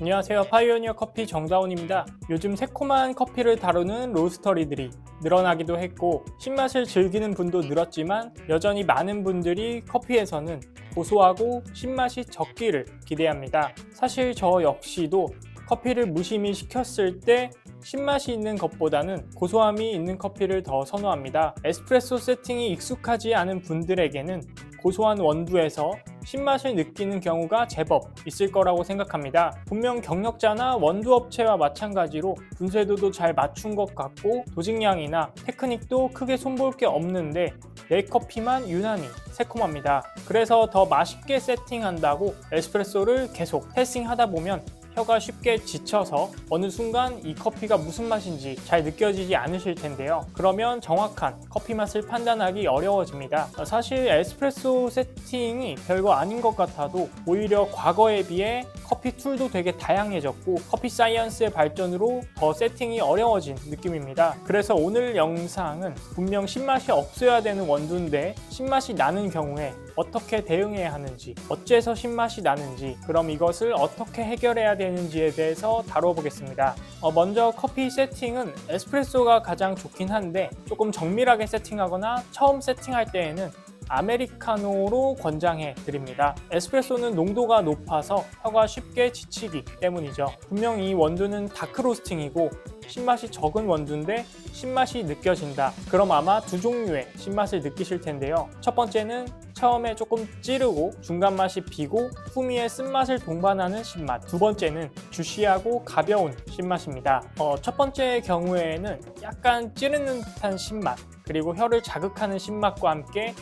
안녕하세요. 파이오니어 커피 정다운입니다. 요즘 새콤한 커피를 다루는 로스터리들이 늘어나기도 했고 신맛을 즐기는 분도 늘었지만 여전히 많은 분들이 커피에서는 고소하고 신맛이 적기를 기대합니다. 사실 저 역시도 커피를 무심히 시켰을 때 신맛이 있는 것보다는 고소함이 있는 커피를 더 선호합니다. 에스프레소 세팅이 익숙하지 않은 분들에게는 고소한 원두에서 신맛을 느끼는 경우가 제법 있을 거라고 생각합니다. 분명 경력자나 원두 업체와 마찬가지로 분쇄도도 잘 맞춘 것 같고 도직량이나 테크닉도 크게 손볼 게 없는데 내 커피만 유난히 새콤합니다. 그래서 더 맛있게 세팅한다고 에스프레소를 계속 테스팅하다 보면 혀가 쉽게 지쳐서 어느 순간 이 커피가 무슨 맛인지 잘 느껴지지 않으실 텐데요. 그러면 정확한 커피 맛을 판단하기 어려워집니다. 사실 에스프레소 세팅이 별거 아닌 것 같아도 오히려 과거에 비해 커피 툴도 되게 다양해졌고 커피 사이언스의 발전으로 더 세팅이 어려워진 느낌입니다. 그래서 오늘 영상은 분명 신맛이 없어야 되는 원두인데 신맛이 나는 경우에 어떻게 대응해야 하는지, 어째서 신맛이 나는지, 그럼 이것을 어떻게 해결해야 되는지에 대해서 다뤄보겠습니다. 어, 먼저 커피 세팅은 에스프레소가 가장 좋긴 한데 조금 정밀하게 세팅하거나 처음 세팅할 때에는 아메리카노로 권장해 드립니다. 에스프레소는 농도가 높아서 혀가 쉽게 지치기 때문이죠. 분명 이 원두는 다크 로스팅이고 신맛이 적은 원두인데 신맛이 느껴진다. 그럼 아마 두 종류의 신맛을 느끼실 텐데요. 첫 번째는 처음에 조금 찌르고 중간 맛이 비고 후미의 쓴맛을 동반하는 신맛. 두 번째는 주시하고 가벼운 신맛입니다. 어, 첫 번째의 경우에는 약간 찌르는 듯한 신맛 그리고 혀를 자극하는 신맛과 함께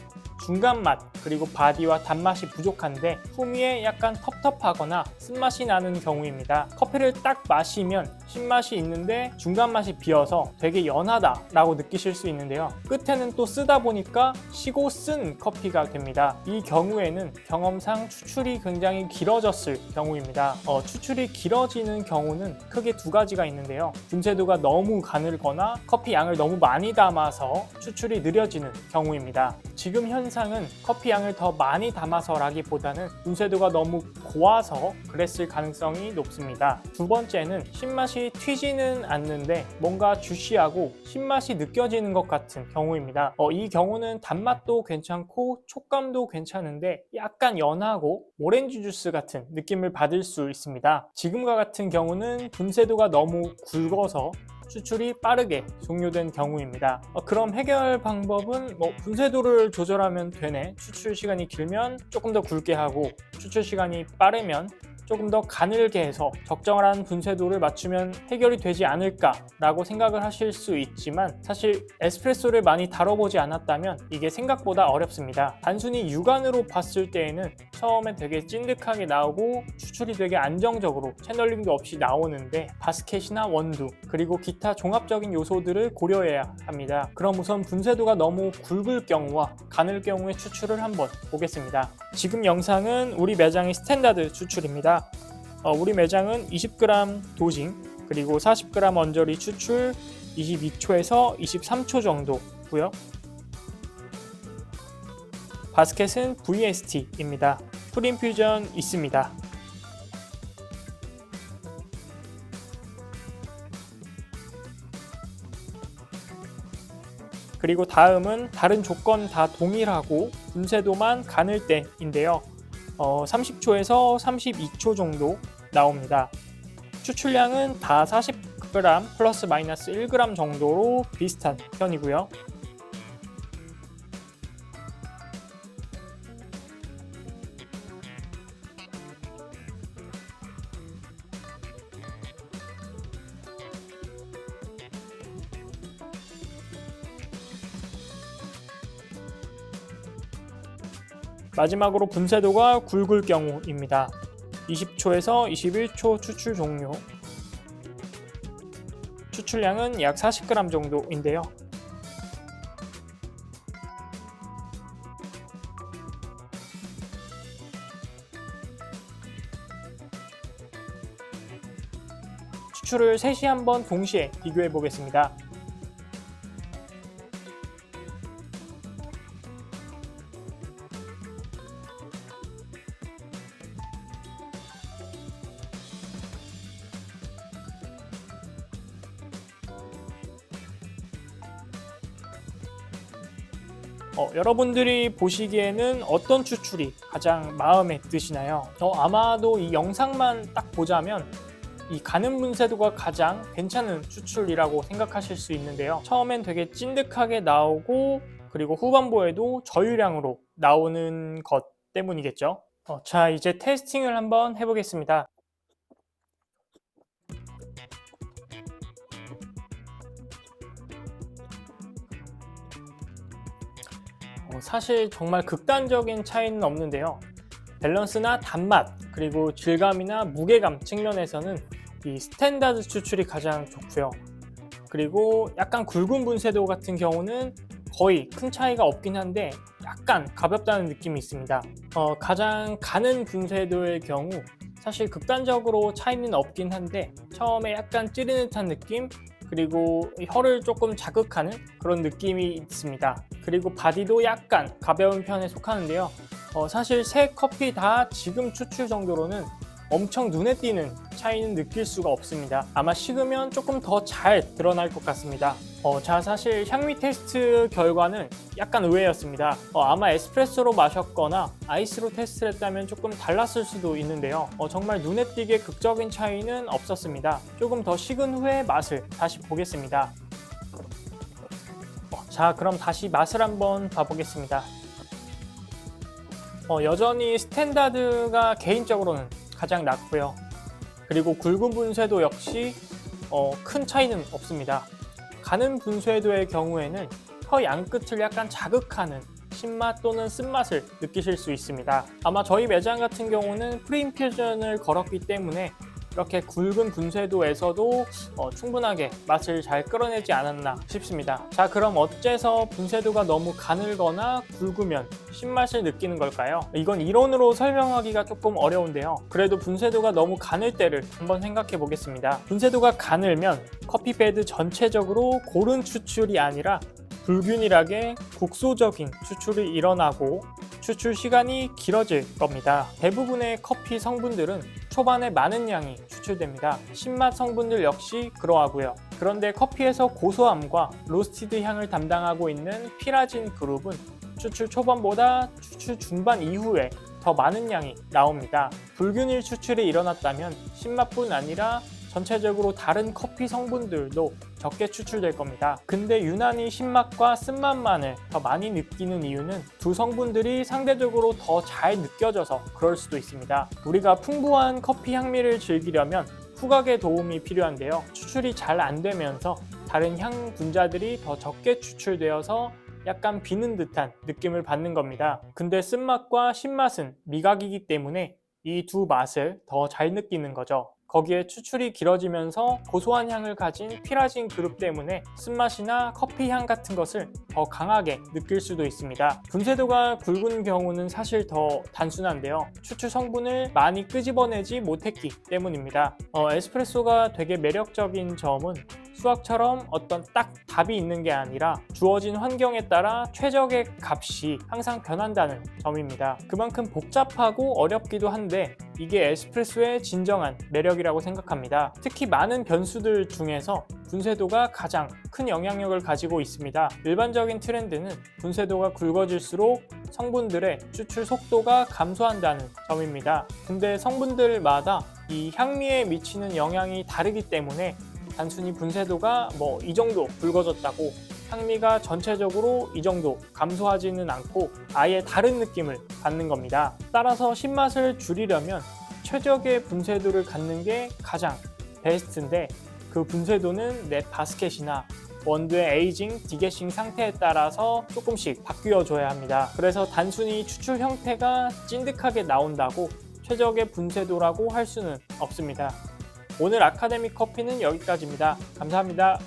중간 맛 그리고 바디와 단맛이 부족한데 후미에 약간 텁텁하거나 쓴맛이 나는 경우입니다. 커피를 딱 마시면 신맛이 있는데 중간 맛이 비어서 되게 연하다 라고 느끼실 수 있는데요. 끝에는 또 쓰다 보니까 시고 쓴 커피가 됩니다. 이 경우에는 경험상 추출이 굉장히 길어졌을 경우입니다. 어, 추출이 길어지는 경우는 크게 두 가지가 있는데요. 분쇄도가 너무 가늘거나 커피 양을 너무 많이 담아서 추출이 느려지는 경우입니다. 지금 현 상은 커피 양을 더 많이 담아서라기보다는 분쇄도가 너무 고와서 그랬을 가능성이 높습니다. 두 번째는 신맛이 튀지는 않는데 뭔가 주시하고 신맛이 느껴지는 것 같은 경우입니다. 어, 이 경우는 단맛도 괜찮고 촉감도 괜찮은데 약간 연하고 오렌지 주스 같은 느낌을 받을 수 있습니다. 지금과 같은 경우는 분쇄도가 너무 굵어서 추출이 빠르게 종료된 경우입니다. 어, 그럼 해결 방법은 뭐 분쇄도를 조절하면 되네. 추출 시간이 길면 조금 더 굵게 하고 추출 시간이 빠르면 조금 더 가늘게 해서 적정한 분쇄도를 맞추면 해결이 되지 않을까라고 생각을 하실 수 있지만 사실 에스프레소를 많이 다뤄보지 않았다면 이게 생각보다 어렵습니다. 단순히 육안으로 봤을 때에는 처음에 되게 찐득하게 나오고 추출이 되게 안정적으로 채널링도 없이 나오는데 바스켓이나 원두 그리고 기타 종합적인 요소들을 고려해야 합니다. 그럼 우선 분쇄도가 너무 굵을 경우와 가늘 경우의 추출을 한번 보겠습니다. 지금 영상은 우리 매장의 스탠다드 추출입니다. 어, 우리 매장은 20g 도징 그리고 40g 언저리 추출 22초에서 23초 정도고요. 바스켓은 VST입니다. 프린퓨전 있습니다. 그리고 다음은 다른 조건 다 동일하고 분쇄도만 가늘 때인데요. 어, 30초에서 32초 정도 나옵니다. 추출량은 다 40g 플러스 마이너스 1g 정도로 비슷한 편이고요. 마지막으로 분쇄도가 굵을 경우입니다. 20초에서 21초 추출 종료. 추출량은 약 40g 정도인데요. 추출을 셋이 한번 동시에 비교해 보겠습니다. 어, 여러분들이 보시기에는 어떤 추출이 가장 마음에 드시나요? 어, 아마도 이 영상만 딱 보자면 이 가는 분쇄도가 가장 괜찮은 추출이라고 생각하실 수 있는데요. 처음엔 되게 찐득하게 나오고 그리고 후반부에도 저유량으로 나오는 것 때문이겠죠. 어, 자, 이제 테스팅을 한번 해보겠습니다. 사실 정말 극단적인 차이는 없는데요. 밸런스나 단맛, 그리고 질감이나 무게감 측면에서는 이 스탠다드 추출이 가장 좋고요. 그리고 약간 굵은 분쇄도 같은 경우는 거의 큰 차이가 없긴 한데 약간 가볍다는 느낌이 있습니다. 어, 가장 가는 분쇄도의 경우 사실 극단적으로 차이는 없긴 한데 처음에 약간 찌르는 듯한 느낌 그리고 혀를 조금 자극하는 그런 느낌이 있습니다. 그리고 바디도 약간 가벼운 편에 속하는데요. 어, 사실 세 커피 다 지금 추출 정도로는 엄청 눈에 띄는 차이는 느낄 수가 없습니다. 아마 식으면 조금 더 잘 드러날 것 같습니다. 어, 자, 사실 향미 테스트 결과는 약간 의외였습니다. 어, 아마 에스프레소로 마셨거나 아이스로 테스트를 했다면 조금 달랐을 수도 있는데요. 어, 정말 눈에 띄게 극적인 차이는 없었습니다. 조금 더 식은 후에 맛을 다시 보겠습니다. 어, 자, 그럼 다시 맛을 한번 봐보겠습니다. 어, 여전히 스탠다드가 개인적으로는 가장 낮고요. 그리고 굵은 분쇄도 역시 어, 큰 차이는 없습니다. 가는 분쇄도의 경우에는 혀 양끝을 약간 자극하는 신맛 또는 쓴맛을 느끼실 수 있습니다. 아마 저희 매장 같은 경우는 프리인퓨전을 걸었기 때문에 이렇게 굵은 분쇄도에서도 어, 충분하게 맛을 잘 끌어내지 않았나 싶습니다. 자, 그럼 어째서 분쇄도가 너무 가늘거나 굵으면 신맛을 느끼는 걸까요? 이건 이론으로 설명하기가 조금 어려운데요. 그래도 분쇄도가 너무 가늘 때를 한번 생각해 보겠습니다. 분쇄도가 가늘면 커피베드 전체적으로 고른 추출이 아니라 불균일하게 국소적인 추출이 일어나고 추출 시간이 길어질 겁니다. 대부분의 커피 성분들은 초반에 많은 양이 추출됩니다. 신맛 성분들 역시 그러하고요. 그런데 커피에서 고소함과 로스티드 향을 담당하고 있는 피라진 그룹은 추출 초반보다 추출 중반 이후에 더 많은 양이 나옵니다. 불균일 추출이 일어났다면 신맛뿐 아니라 전체적으로 다른 커피 성분들도 적게 추출될 겁니다. 근데 유난히 신맛과 쓴맛만을 더 많이 느끼는 이유는 두 성분들이 상대적으로 더 잘 느껴져서 그럴 수도 있습니다. 우리가 풍부한 커피 향미를 즐기려면 후각의 도움이 필요한데요. 추출이 잘 안 되면서 다른 향 분자들이 더 적게 추출되어서 약간 비는 듯한 느낌을 받는 겁니다. 근데 쓴맛과 신맛은 미각이기 때문에 이 두 맛을 더 잘 느끼는 거죠. 거기에 추출이 길어지면서 고소한 향을 가진 피라진 그룹 때문에 쓴맛이나 커피 향 같은 것을 더 강하게 느낄 수도 있습니다. 분쇄도가 굵은 경우는 사실 더 단순한데요. 추출 성분을 많이 끄집어내지 못했기 때문입니다. 어, 에스프레소가 되게 매력적인 점은 수학처럼 어떤 딱 답이 있는 게 아니라 주어진 환경에 따라 최적의 값이 항상 변한다는 점입니다. 그만큼 복잡하고 어렵기도 한데 이게 에스프레소의 진정한 매력이라고 생각합니다. 특히 많은 변수들 중에서 분쇄도가 가장 큰 영향력을 가지고 있습니다. 일반적인 트렌드는 분쇄도가 굵어질수록 성분들의 추출 속도가 감소한다는 점입니다. 근데 성분들마다 이 향미에 미치는 영향이 다르기 때문에 단순히 분쇄도가 뭐 이 정도 굵어졌다고 향미가 전체적으로 이 정도 감소하지는 않고 아예 다른 느낌을 받는 겁니다. 따라서 신맛을 줄이려면 최적의 분쇄도를 갖는 게 가장 베스트인데 그 분쇄도는 내 바스켓이나 원두의 에이징, 디게싱 상태에 따라서 조금씩 바뀌어 줘야 합니다. 그래서 단순히 추출 형태가 찐득하게 나온다고 최적의 분쇄도라고 할 수는 없습니다. 오늘 아카데미 커피는 여기까지입니다. 감사합니다.